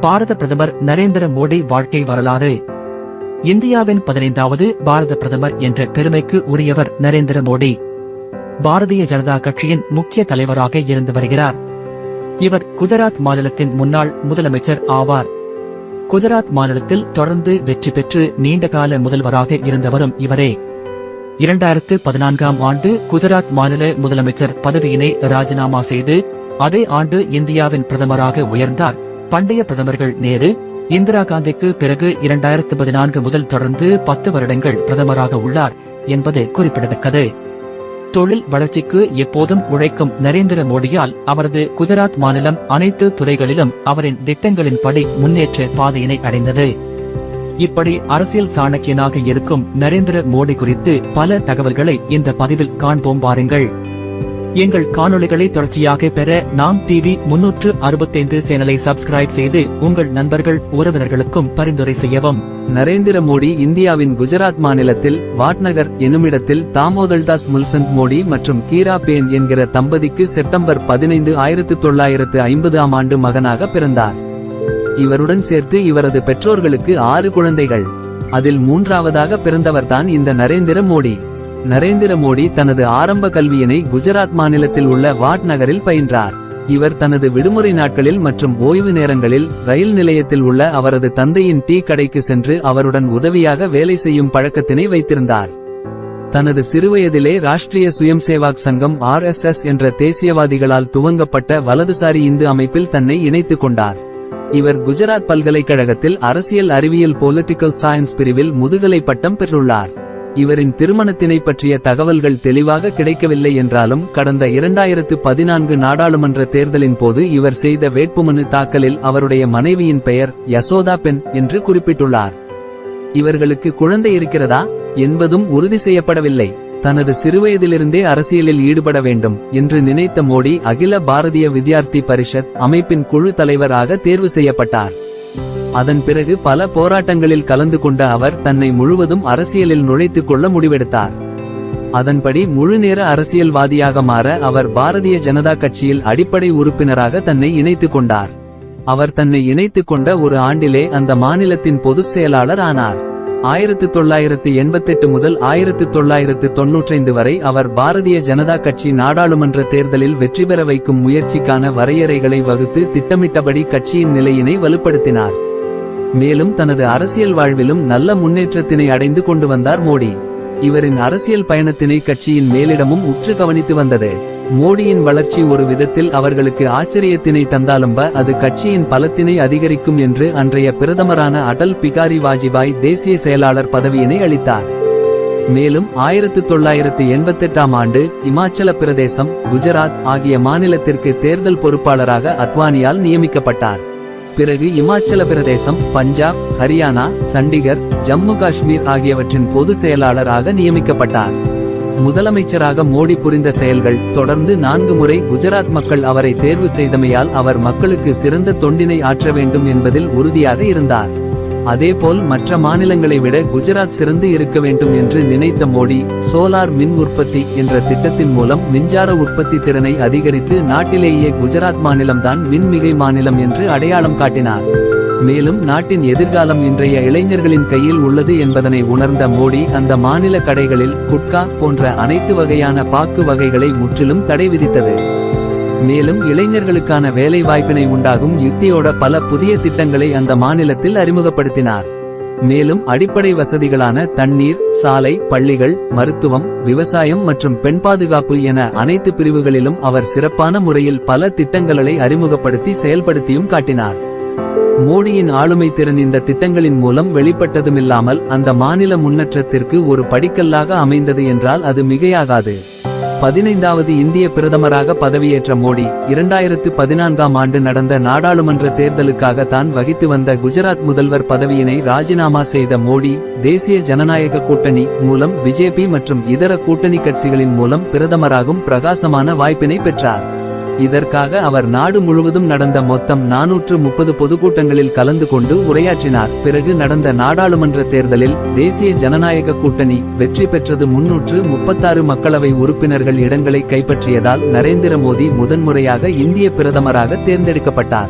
பாரத பிரதமர் நரேந்திர மோடி வாழ்க்கை வரலாறு. இந்தியாவின் பதினைந்தாவது பாரத பிரதமர் என்ற பெருமைக்கு உரியவர் நரேந்திர மோடி. பாரதிய ஜனதா கட்சியின் முக்கிய தலைவராக இருந்து வருகிறார். இவர் குஜராத் மாநிலத்தின் முன்னாள் முதலமைச்சர் ஆவார். குஜராத் மாநிலத்தில் தொடர்ந்து வெற்றி பெற்று நீண்டகால முதல்வராக இருந்தவரும் இவரே. இரண்டாயிரத்து பதினான்காம் ஆண்டு குஜராத் மாநில முதலமைச்சர் பதவியினை ராஜினாமா செய்து அதே ஆண்டு இந்தியாவின் பிரதமராக உயர்ந்தார். பண்டைய பிரதமர்கள் நேரு இந்திரா காந்திக்கு பிறகு இரண்டாயிரத்து பதினான்கு முதல் தொடர்ந்து பத்து வருடங்கள் பிரதமராக உள்ளார் என்பது குறிப்பிடத்தக்கது. தொழில் வளர்ச்சிக்கு எப்போதும் உழைக்கும் நரேந்திர மோடியால் அவரது குஜராத் மாநிலம் அனைத்து துறைகளிலும் அவரின் திட்டங்களின்படி முன்னேற்ற பாதையினை அடைந்தது. இப்படி அரசியல் சாணக்கியனாக இருக்கும் நரேந்திர மோடி குறித்து பல தகவல்களை இந்த பதிவில் காண்போம் பாருங்கள். எங்கள் காணொளிகளை தொடர்ச்சியாக பெற நாம் டிவி முன்னூற்று அறுபத்தைந்து சேனலை சப்ஸ்கிரைப் செய்து உங்கள் நண்பர்கள் உறவினர்களுக்கும் பரிந்துரை செய்யவும். நரேந்திர மோடி இந்தியாவின் குஜராத் மாநிலத்தில் வாட்நகர் என்னுமிடத்தில் தாமோதர்தாஸ் முல்சந்த் மோடி மற்றும் கீரா பேன் என்கிற தம்பதிக்கு செப்டம்பர் பதினைந்து ஆயிரத்து தொள்ளாயிரத்து ஐம்பதாம் ஆண்டு மகனாக பிறந்தார். இவருடன் சேர்த்து இவரது பெற்றோர்களுக்கு ஆறு குழந்தைகள். அதில் மூன்றாவதாக பிறந்தவர்தான் இந்த நரேந்திர மோடி. நரேந்திர மோடி தனது ஆரம்ப கல்வியினை குஜராத் மாநிலத்தில் உள்ள வாட் நகரில் பயின்றார். இவர் தனது விடுமுறை நாட்களில் மற்றும் ஓய்வு நேரங்களில் ரயில் நிலையத்தில் உள்ள அவரது தந்தையின் டீ கடைக்கு சென்று அவருடன் உதவியாக வேலை செய்யும் பழக்கத்தினை வைத்திருந்தார். தனது சிறுவயதிலே ராஷ்டிரிய சுயம் சேவாக் சங்கம் ஆர் என்ற தேசியவாதிகளால் துவங்கப்பட்ட வலதுசாரி இந்து அமைப்பில் தன்னை இணைத்துக் கொண்டார். இவர் குஜராத் பல்கலைக்கழகத்தில் அரசியல் அறிவியல் பொலிட்டிக்கல் சயின்ஸ் பிரிவில் முதுகலை பட்டம் பெற்றுள்ளார். இவரின் திருமணத்தினை பற்றிய தகவல்கள் தெளிவாக கிடைக்கவில்லை என்றாலும் கடந்த இரண்டாயிரத்து பதினான்கு நாடாளுமன்ற தேர்தலின் போது இவர் செய்த வேட்புமனு தாக்கலில் அவருடைய மனைவியின் பெயர் யசோதா பெண் என்று குறிப்பிட்டுள்ளார். இவர்களுக்கு குழந்தை இருக்கிறதா? என்பதும் உறுதி செய்யப்படவில்லை. தனது சிறுவயதிலிருந்தே அரசியலில் ஈடுபட வேண்டும் என்று நினைத்த மோடி அகில பாரதிய வித்யார்த்தி பரிஷத் அமைப்பின் குழு தலைவராக தேர்வு செய்யப்பட்டார். அதன் பிறகு பல போராட்டங்களில் கலந்து கொண்ட அவர் தன்னை முழுவதும் அரசியலில் நுழைத்துக் கொள்ள முடிவெடுத்தார். அதன்படி முழுநேர அரசியல்வாதியாக மாற அவர் பாரதிய ஜனதா கட்சியில் அடிப்படை உறுப்பினராக தன்னை இணைத்துக் கொண்டார். அவர் தன்னை இணைத்துக் கொண்ட ஒரு ஆண்டிலே அந்த மாநிலத்தின் பொதுச் செயலாளர் ஆனார். ஆயிரத்து தொள்ளாயிரத்து எண்பத்தெட்டு முதல் ஆயிரத்து தொள்ளாயிரத்து தொன்னூற்றைந்து வரை அவர் பாரதிய ஜனதா கட்சி நாடாளுமன்ற தேர்தலில் வெற்றி பெற வைக்கும் முயற்சிக்கான வரையறைகளை வகுத்து திட்டமிட்டபடி கட்சியின் நிலையினை வலுப்படுத்தினார். மேலும் தனது அரசியல் வாழ்விலும் நல்ல முன்னேற்றத்தினை அடைந்து கொண்டு வந்தார் மோடி. இவரின் அரசியல் பயணத்தினை கட்சியின் மேலிடமும் உற்று கவனித்து வந்தது. மோடியின் வளர்ச்சி ஒரு விதத்தில் அவர்களுக்கு ஆச்சரியத்தினை தந்தாலும்ப அது கட்சியின் பலத்தினை அதிகரிக்கும் என்று அன்றைய பிரதமரான அடல் பிகாரி வாஜ்பாய் தேசிய செயலாளர் பதவியினை அளித்தார். மேலும் ஆயிரத்து தொள்ளாயிரத்து எண்பத்தெட்டாம் ஆண்டு இமாச்சல பிரதேசம் குஜராத் ஆகிய மாநிலத்திற்கு தேர்தல் பொறுப்பாளராக அத்வானியால் நியமிக்கப்பட்டார். பிறகு இமாச்சல பிரதேசம் பஞ்சாப் ஹரியானா சண்டிகர் ஜம்மு காஷ்மீர் ஆகியவற்றின் பொது செயலாளராக நியமிக்கப்பட்டார். முதலமைச்சராக மோடி புரிந்த செயல்கள் தொடர்ந்து நான்கு முறை குஜராத் மக்கள் அவரை தேர்வு செய்தமையால் அவர் மக்களுக்கு சிறந்த தொண்டினை ஆற்ற வேண்டும் என்பதில் உறுதியாக இருந்தார். அதேபோல் மற்ற மாநிலங்களை விட குஜராத் சிறந்து இருக்க வேண்டும் என்று நினைத்த மோடி சோலார் மின் உற்பத்தி என்ற திட்டத்தின் மூலம் மின்சார உற்பத்தி திறனை அதிகரித்து நாட்டிலேயே குஜராத் மாநிலம்தான் மின்மிகை மாநிலம் என்று அடையாளம் காட்டினார். மேலும் நாட்டின் எதிர்காலம் இன்றைய இளைஞர்களின் கையில் உள்ளது என்பதனை உணர்ந்த மோடி அந்த மாநில கடைகளில் குட்கா போன்ற அனைத்து வகையான பாக்கு வகைகளை முற்றிலும் தடை விதித்தது. மேலும் இளைஞர்களுக்கான வேலை வாய்ப்பினை உண்டாகும் யுக்தியோட பல புதிய திட்டங்களை அந்த மாநிலத்தில் அறிமுகப்படுத்தினார். மேலும் அடிப்படை வசதிகளான தண்ணீர் சாலை பள்ளிகள் மருத்துவம் விவசாயம் மற்றும் பெண் பாதுகாப்பு என அனைத்து பிரிவுகளிலும் அவர் சிறப்பான முறையில் பல திட்டங்களை அறிமுகப்படுத்தி செயல்படுத்தியும் காட்டினார். மோடியின் ஆளுமை திறன் இந்த திட்டங்களின் மூலம் வெளிப்பட்டதுமில்லாமல் அந்த மாநில முன்னேற்றத்திற்கு ஒரு படிக்கல்லாக அமைந்தது என்றால் அது மிகையாகாது. பதினைந்தாவது இந்திய பிரதமராக பதவியேற்ற மோடி இரண்டாயிரத்து பதினான்காம் ஆண்டு நடந்த நாடாளுமன்ற தேர்தலுக்காக தான் வகித்து வந்த குஜராத் முதல்வர் பதவியினை ராஜினாமா செய்த மோடி தேசிய ஜனநாயக கூட்டணி மூலம் பிஜேபி மற்றும் இதர கூட்டணி கட்சிகளின் மூலம் பிரதமராகும் பிரகாசமான வாய்ப்பினை பெற்றார். இதற்காக அவர் நாடு முழுவதும் நடந்த மொத்தம் நானூற்று முப்பது பொதுக்கூட்டங்களில் கலந்து கொண்டு உரையாற்றினார். பிறகு நடந்த நாடாளுமன்ற தேர்தலில் தேசிய ஜனநாயக கூட்டணி வெற்றி பெற்றது முன்னூற்று முப்பத்தாறு மக்களவை உறுப்பினர்கள் இடங்களை கைப்பற்றியதால் நரேந்திர மோடி முதன்முறையாக இந்திய பிரதமராக தேர்ந்தெடுக்கப்பட்டார்.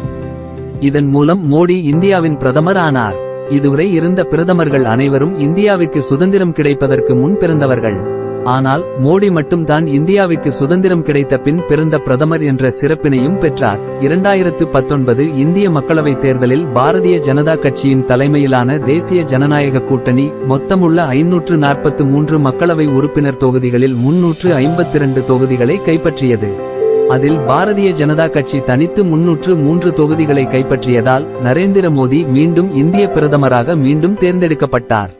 இதன் மூலம் மோடி இந்தியாவின் பிரதமர் ஆனார். இதுவரை இருந்த பிரதமர்கள் அனைவரும் இந்தியாவிற்கு சுதந்திரம் கிடைப்பதற்கு முன் பிறந்தவர்கள். ஆனால் மோடி மட்டும்தான் இந்தியாவிற்கு சுதந்திரம் கிடைத்த பின் பிறந்த பிரதமர் என்ற சிறப்பினையும் பெற்றார். இரண்டாயிரத்து பத்தொன்பது இந்திய மக்களவை தேர்தலில் பாரதிய ஜனதா கட்சியின் தலைமையிலான தேசிய ஜனநாயக கூட்டணி மொத்தமுள்ள ஐநூற்று நாற்பத்து மூன்று மக்களவை உறுப்பினர் தொகுதிகளில் முன்னூற்று ஐம்பத்திரண்டு தொகுதிகளை கைப்பற்றியது. அதில் பாரதிய ஜனதா கட்சி தனித்து முன்னூற்று மூன்று தொகுதிகளை கைப்பற்றியதால் நரேந்திர மோடி மீண்டும் இந்திய பிரதமராக மீண்டும் தேர்ந்தெடுக்கப்பட்டார்.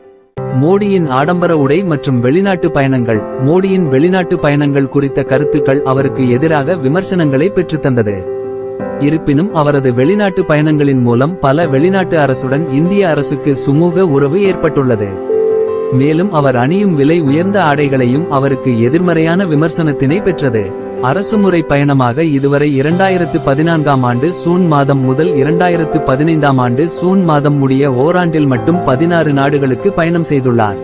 மோடியின் ஆடம்பர உடை மற்றும் வெளிநாட்டு பயணங்கள். மோடியின் வெளிநாட்டு பயணங்கள் குறித்த கருத்துக்கள் அவருக்கு எதிராக விமர்சனங்களை பெற்றுத்தந்தது இருப்பினும் அவரது வெளிநாட்டு பயணங்களின் மூலம் பல வெளிநாட்டு அரசுடன் இந்திய அரசுக்கு சுமூக உறவு ஏற்பட்டுள்ளது. மேலும் அவர் அணியும் விலை உயர்ந்த ஆடைகளையும் அவருக்கு எதிர்மறையான விமர்சனத்தினை பெற்றது. அரசுமுறை பயணமாக இதுவரை இரண்டாயிரத்து பதினான்காம் ஆண்டு சூன் மாதம் முதல் இரண்டாயிரத்து பதினைந்தாம் ஆண்டு சூன் மாதம் முடிய ஓராண்டில் மட்டும் பதினாறு நாடுகளுக்கு பயணம் செய்துள்ளார்.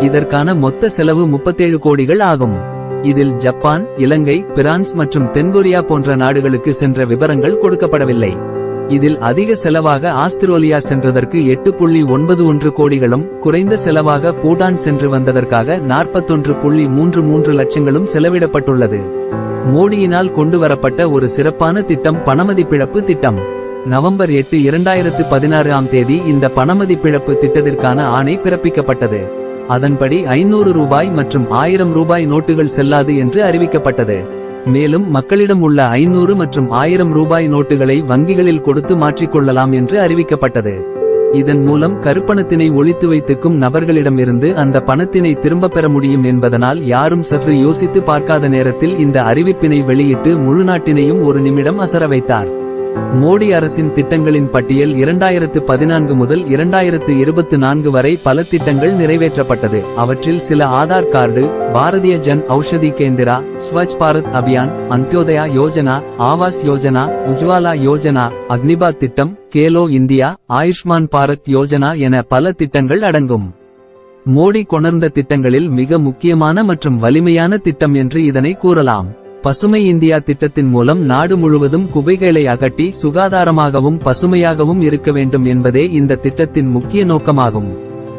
இதற்கான மொத்த செலவு முப்பத்தேழு கோடிகள் ஆகும். இதில் ஜப்பான் இலங்கை பிரான்ஸ் மற்றும் தென்கொரியா போன்ற நாடுகளுக்கு சென்ற விவரங்கள் கொடுக்கப்படவில்லை. இதில் அதிக செலவாக ஆஸ்திரேலியா சென்றதற்கு எட்டு புள்ளி ஒன்பது ஒன்று கோடிகளும் குறைந்த செலவாக பூடான் சென்று வந்ததற்காக நாற்பத்தொன்று புள்ளி மூன்று மூன்று லட்சங்களும் செலவிடப்பட்டுள்ளது. மோடியினால் கொண்டுவரப்பட்ட ஒரு சிறப்பான திட்டம் பணமதிப்பிழப்பு திட்டம். நவம்பர் எட்டு இரண்டாயிரத்து பதினாறு ஆம் தேதி இந்த பணமதிப்பிழப்பு திட்டத்திற்கான ஆணை பிறப்பிக்கப்பட்டது. அதன்படி ஐநூறு ரூபாய் மற்றும் ஆயிரம் ரூபாய் நோட்டுகள் செல்லாது என்று அறிவிக்கப்பட்டது. மேலும் மக்களிடம் உள்ள ஐநூறு மற்றும் ஆயிரம் ரூபாய் நோட்டுகளை வங்கிகளில் கொடுத்து மாற்றிக்கொள்ளலாம் என்று அறிவிக்கப்பட்டது. இதன் மூலம் கருப்பணத்தினை ஒழித்து வைத்துக்கும் நபர்களிடமிருந்து அந்த பணத்தினை திரும்பப் பெற முடியும் என்பதனால் யாரும் சற்று யோசித்து பார்க்காத நேரத்தில் இந்த அறிவிப்பினை வெளியிட்டு முழு நாட்டினையும் ஒரு நிமிடம் அசர வைத்தார். மோடி அரசின் திட்டங்களின் பட்டியல் இரண்டாயிரத்து பதினான்கு முதல் இரண்டாயிரத்து இருபத்து நான்கு வரை பல திட்டங்கள் நிறைவேற்றப்பட்டது. அவற்றில் சில ஆதார் கார்டு பாரதிய ஜன் ஔஷதி கேந்திரா ஸ்வச் பாரத் அபியான் அந்தியோதயா யோஜனா ஆவாஸ் யோஜனா உஜ்வாலா யோஜனா அக்னிபாத் திட்டம் கேலோ இந்தியா ஆயுஷ்மான் பாரத் யோஜனா என பல திட்டங்கள் அடங்கும். மோடி கொணர்ந்த திட்டங்களில் மிக முக்கியமான மற்றும் வலிமையான திட்டம் என்று இதனை கூறலாம். பசுமை இந்தியா திட்டத்தின் மூலம் நாடு முழுவதும் குவைகளை அகட்டி சுகாதாரமாகவும் பசுமையாகவும் இருக்க வேண்டும் என்பதே இந்த திட்டத்தின் முக்கிய நோக்கமாகும்.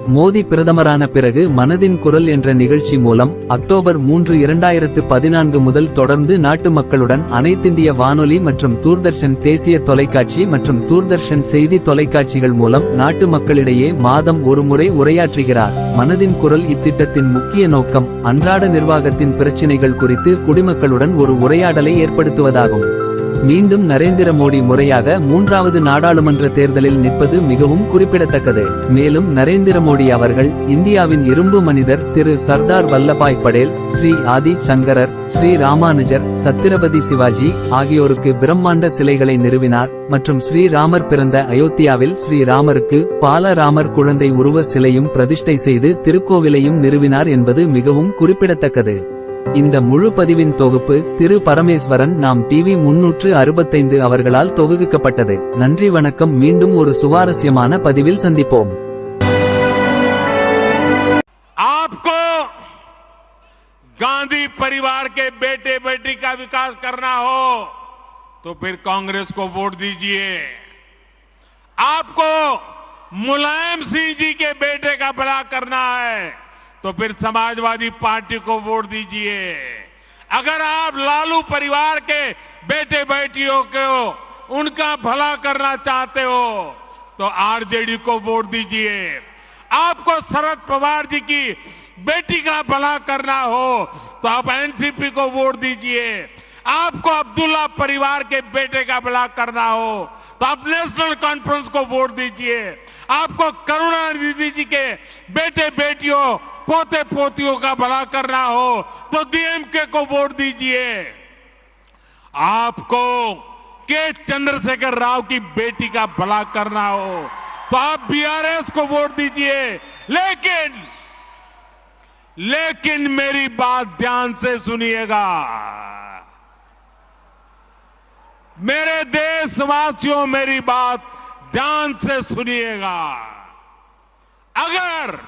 மோடி பிரதமரான பிறகு மனதின் குரல் என்ற நிகழ்ச்சி மூலம் அக்டோபர் மூன்று இரண்டாயிரத்து பதினான்கு முதல் தொடர்ந்து நாட்டு மக்களுடன் அனைத்திந்திய வானொலி மற்றும் தூர்தர்ஷன் தேசிய தொலைக்காட்சி மற்றும் தூர்தர்ஷன் செய்தி தொலைக்காட்சிகள் மூலம் நாட்டு மக்களிடையே மாதம் ஒரு முறை உரையாற்றுகிறார். மனதின் குரல் இத்திட்டத்தின் முக்கிய நோக்கம் அன்றாட நிர்வாகத்தின் பிரச்சினைகள் குறித்து குடிமக்களுடன் ஒரு உரையாடலை ஏற்படுத்துவதாகும். மீண்டும் நரேந்திர மோடி முறையாக மூன்றாவது நாடாளுமன்ற தேர்தலில் நிற்பது மிகவும் குறிப்பிடத்தக்கது. மேலும் நரேந்திர மோடி அவர்கள் இந்தியாவின் இரும்பு மனிதர் திரு சர்தார் வல்லபாய் படேல் ஸ்ரீ ஆதி சங்கரர் ஸ்ரீ ராமானுஜர் சத்திரபதி சிவாஜி ஆகியோருக்கு பிரம்மாண்ட சிலைகளை நிறுவினார் மற்றும் ஸ்ரீராமர் பிறந்த அயோத்தியாவில் ஸ்ரீராமருக்கு பாலராமர் குழந்தை உருவ சிலையும் பிரதிஷ்டை செய்து திருக்கோவிலையும் நிறுவினார் என்பது மிகவும் குறிப்பிடத்தக்கது. இந்த முழு பதிவின் தொகுப்பு திரு பரமேஸ்வரன் நாம் டிவி முன்னூற்று அறுபத்தைந்து அவர்களால் தொகுக்கப்பட்டது நன்றி வணக்கம் மீண்டும் ஒரு சுவாரஸ்யமான பதிவில் சந்திப்போம் आपको गांधी परिवार के बेटे बेटी का विकास करना हो तो फिर कांग्रेस को वोट दीजिए आपको मुलायम सिंह जी के बेटे का भला करना है तो फिर समाजवादी पार्टी को वोट दीजिए। अगर आप लालू परिवार के बेटे बेटियों को उनका भला करना चाहते हो तो आरजेडी को वोट दीजिए। आपको शरद पवार जी की बेटी का भला करना हो तो आप एनसीपी को वोट दीजिए। आपको अब्दुल्ला परिवार के बेटे का भला करना हो तो आप नेशनल कॉन्फ्रेंस को वोट दीजिए। आपको करुणा करुणानिधि जी के बेटे बेटियों पोते पोतियों का भला करना हो तो डीएमके को वोट दीजिए। आपको के चंद्रशेखर राव की बेटी का भला करना हो तो आप बीआरएस को वोट दीजिए। लेकिन लेकिन मेरी बात ध्यान से सुनिएगा। मेरे देशवासियों, मेरी बात ध्यान से सुनिएगा। अगर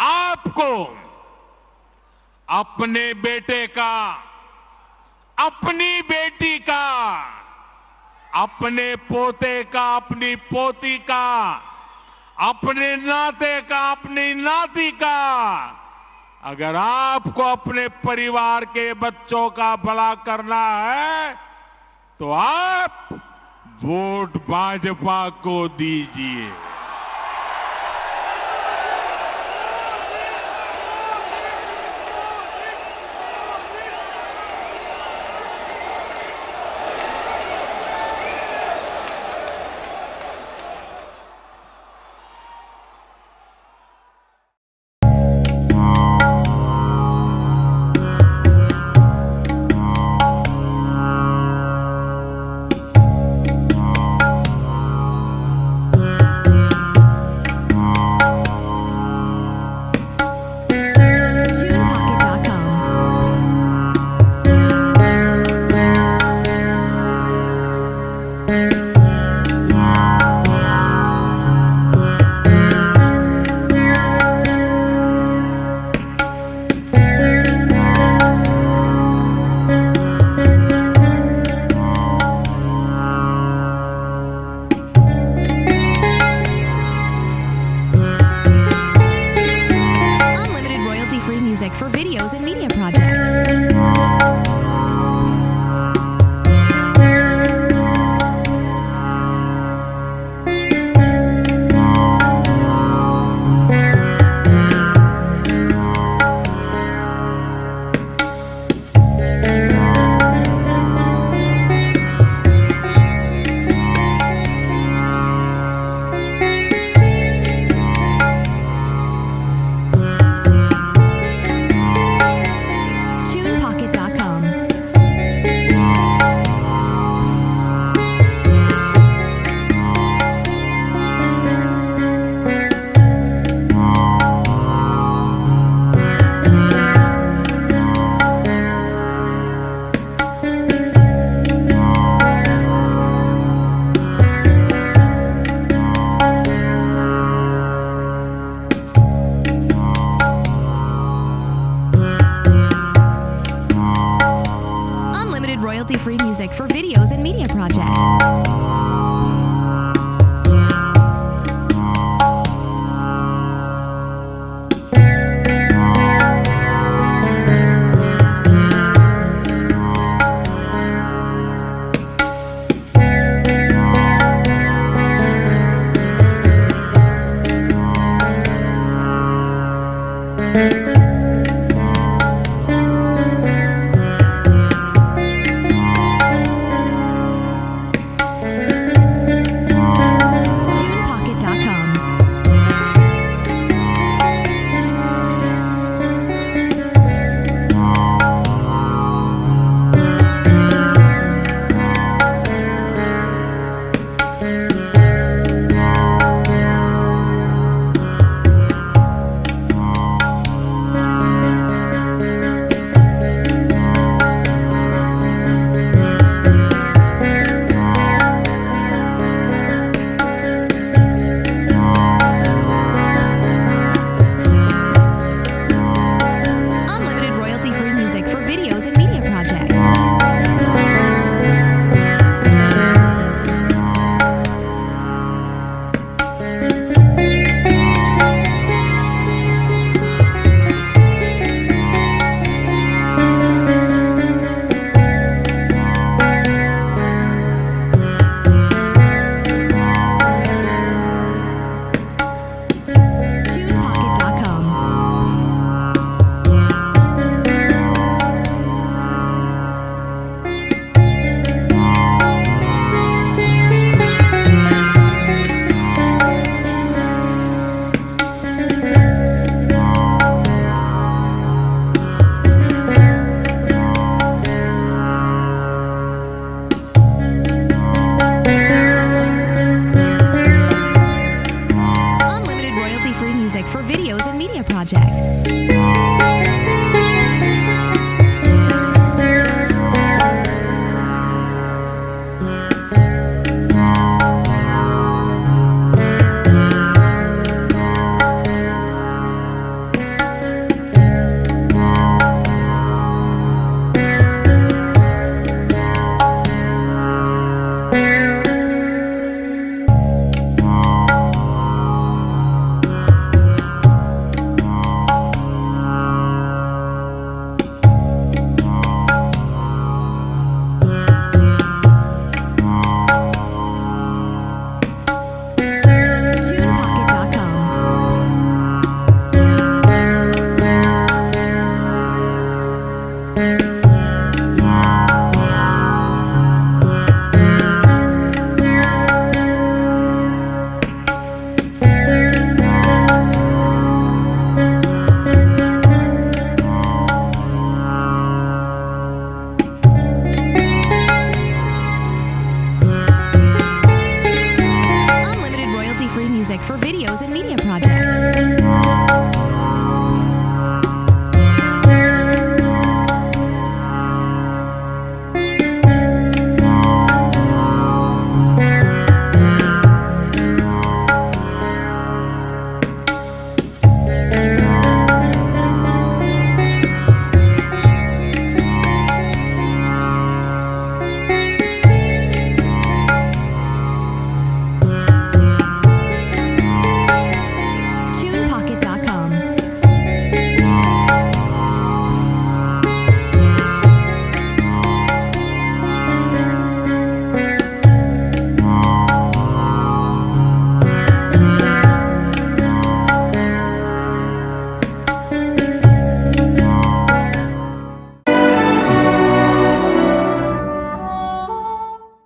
आपको अपने बेटे का, अपनी बेटी का, अपने पोते का, अपनी पोती का, अपने नाते का, अपनी नाती का, अगर आपको अपने परिवार के बच्चों का भला करना है तो आप वोट भाजपा को दीजिए।